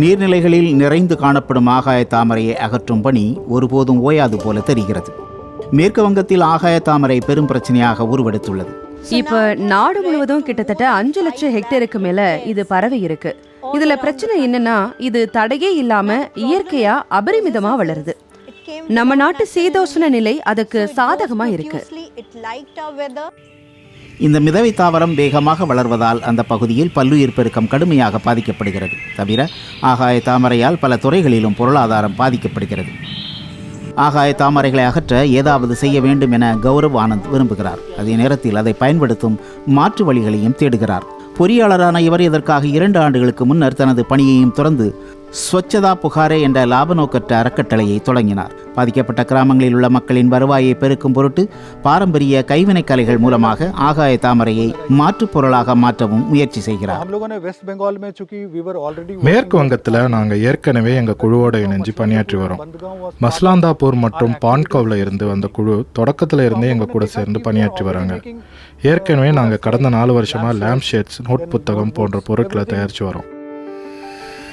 நீர்நிலைகளில் நிறைந்து காணப்படும் ஆகாய தாமரையை அகற்றும் பணி ஒருபோதும் ஓயாது போல தெரிகிறது. மேற்கு வங்கத்தில் ஆகாய தாமரை பெரும் பிரச்சனையாக உருவெடுத்துள்ளது. இப்ப நாடு முழுவதும் கிட்டத்தட்ட அஞ்சு லட்சம் ஹெக்டேருக்கு மேல இது பரவி இருக்கு. இதுல பிரச்சனை என்னன்னா இது தடையே இல்லாம இயற்கையா அபரிமிதமா வளருது. நம்ம நாட்டு சீதோஷ்ண நிலை அதுக்கு சாதகமா இருக்கு. இந்த மிதவை தாவரம் வேகமாக வளர்வதால் அந்த பகுதியில் பல்லுயிர் பெருக்கம் கடுமையாக பாதிக்கப்படுகிறது. தவிர ஆகாய தாமரையால் பல துறைகளிலும் பொருளாதாரம் பாதிக்கப்படுகிறது. ஆகாய தாமரைகளை அகற்ற ஏதாவது செய்ய வேண்டும் என கௌரவ் ஆனந்த் விரும்புகிறார். அதே நேரத்தில் அதை பயன்படுத்தும் மாற்று வழிகளையும் தேடுகிறார். பொறியாளரான இவர் இதற்காக இரண்டு ஆண்டுகளுக்கு முன்னர் தனது பணியையும் துறந்து ஸ்வச்சதா புகாரே என்ற லாப நோக்கற்ற அறக்கட்டளையை தொடங்கினார். பாதிக்கப்பட்ட கிராமங்களில் உள்ள மக்களின் வருவாயை பெருக்கும் பொருட்டு பாரம்பரிய கைவினைக் கலைகள் மூலமாக ஆகாய தாமரையை மாற்றுப் பொருளாக மாற்றவும் முயற்சி செய்கிறார். மேற்கு வங்கத்தில் நாங்கள் ஏற்கனவே எங்கள் குழுவோட இணைஞ்சு பணியாற்றி வரோம். மஸ்லாந்தாபூர் மற்றும் பான்கோவில் இருந்து வந்த குழு தொடக்கத்தில் இருந்தே எங்கள் கூட சேர்ந்து பணியாற்றி வராங்க. ஏற்கனவே நாங்கள் கடந்த நாலு வருஷமாக லேம்ப் ஷேட்ஸ் நோட் புத்தகம் போன்ற பொருட்களை தயாரித்து வரோம்.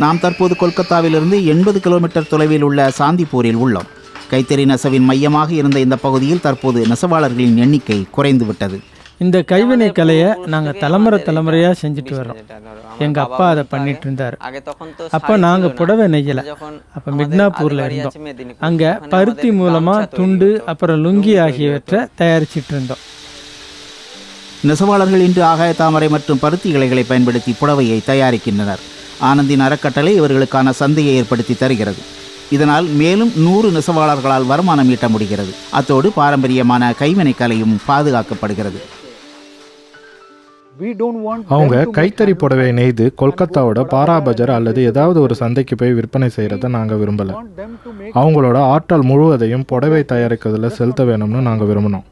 நாம் தற்போது கொல்கத்தாவிலிருந்து எண்பது கிலோமீட்டர் தொலைவில் உள்ள சாந்திப்பூரில் உள்ளோம். கைத்தறி நெசவின் மையமாக இருந்த இந்த பகுதியில் தற்போது நெசவாளர்களின் எண்ணிக்கை குறைந்து விட்டது இந்த கைவினை கலையை நாங்கள் தலைமுறை தலைமுறையாக செஞ்சுட்டு வர்றோம். எங்கள் அப்பா அதை பண்ணிட்டு இருந்தார் அப்போ நாங்கள் புடவை நெய்யலை. அப்போ மிட்னாப்பூரில் இருந்தோம். அங்கே பருத்தி மூலமாக துண்டு அப்புறம் லுங்கி ஆகியவற்றை தயாரிச்சிட்டு இருந்தோம். நெசவாளர்கள் இன்று ஆகாய தாமரை மற்றும் பருத்தி இலைகளை பயன்படுத்தி புடவையை தயாரிக்கின்றனர். ஆனந்தின் அறக்கட்டளை இவர்களுக்கான சந்தையை ஏற்படுத்தி தருகிறது. இதனால் மேலும் நூறு நெசவாளர்களால் வருமானம் ஈட்ட முடிகிறது. அத்தோடு பாரம்பரியமான கைவினைக் கலையும் பாதுகாக்கப்படுகிறது. அவங்க கைத்தறி புடவை நெய்து கொல்கத்தாவோட go பாரா to பஜார் அல்லது ஏதாவது ஒரு சந்தைக்கு போய் விற்பனை செய்கிறத நாங்கள் விரும்பலை. அவங்களோட ஆற்றல் முழுவதையும் புடவை தயாரிக்கிறதுல செலுத்த வேணும்னு நாங்கள் விரும்பினோம்.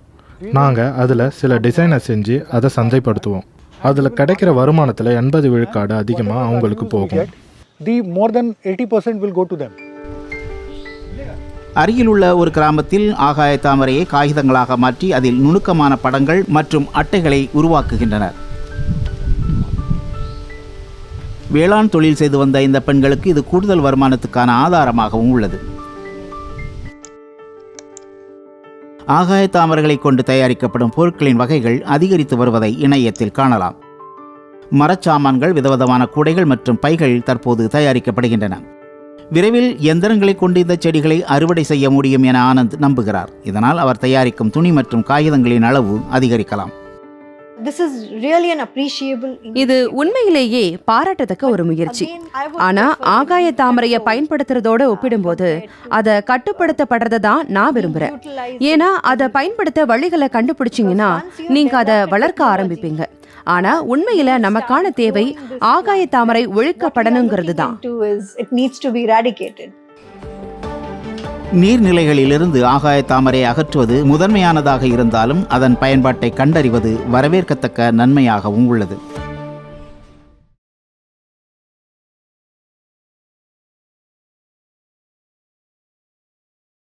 நாங்கள் அதில் சில டிசைனை செஞ்சு அதை சந்தைப்படுத்துவோம். அதில் கிடைக்கிற வருமானத்தில் எண்பது விழுக்காடு அதிகமாக அவங்களுக்கு போகும். Get the more than 80% will go to them. அருகில் உள்ள ஒரு கிராமத்தில் ஆகாய தாமரையை காகிதங்களாக மாற்றி அதில் நுணுக்கமான படங்கள் மற்றும் அட்டைகளை உருவாக்குகின்றனர். வேளாண் தொழில் செய்து வந்த இந்த பெண்களுக்கு இது கூடுதல் வருமானத்துக்கான ஆதாரமாகவும் உள்ளது. ஆகாய தாமரைகளை கொண்டு தயாரிக்கப்படும் பொருட்களின் வகைகள் அதிகரித்து வருவதை இணையத்தில் காணலாம். மரச்சாமான்கள் விதவிதமான கூடைகள் மற்றும் பைகள் தற்போது தயாரிக்கப்படுகின்றன. விரைவில் எந்திரங்களை கொண்டு இந்த செடிகளை அறுவடை செய்ய முடியும் என ஆனந்த் நம்புகிறார். இதனால் அவர் தயாரிக்கும் துணி மற்றும் காகிதங்களின் அளவு அதிகரிக்கலாம். Is really an appreciable. இது உண்மையிலேயே பாராட்டத்தக்க ஒரு முயற்சி. ஆனா ஆகாய தாமரையை பயன்படுத்துறதோட ஒப்பிடும்போது அதை கட்டுப்படுத்தப்படுறதை தான் நான் விரும்புறேன். ஏன்னா அதை பயன்படுத்த வழிகளை கண்டுபிடிச்சீங்கன்னா நீங்க அதை வளர்க்க ஆரம்பிப்பீங்க. ஆனா உண்மையில நமக்கான தேவை ஆகாய தாமரை ஒழிக்கப்படணுங்கிறது தான். நீர்நிலைகளிலிருந்து ஆகாய தாமரை அகற்றுவது முதன்மையானதாக இருந்தாலும் அதன் பயன்பாட்டை கண்டறிவது வரவேற்கத்தக்க நன்மையாகவும் உள்ளது.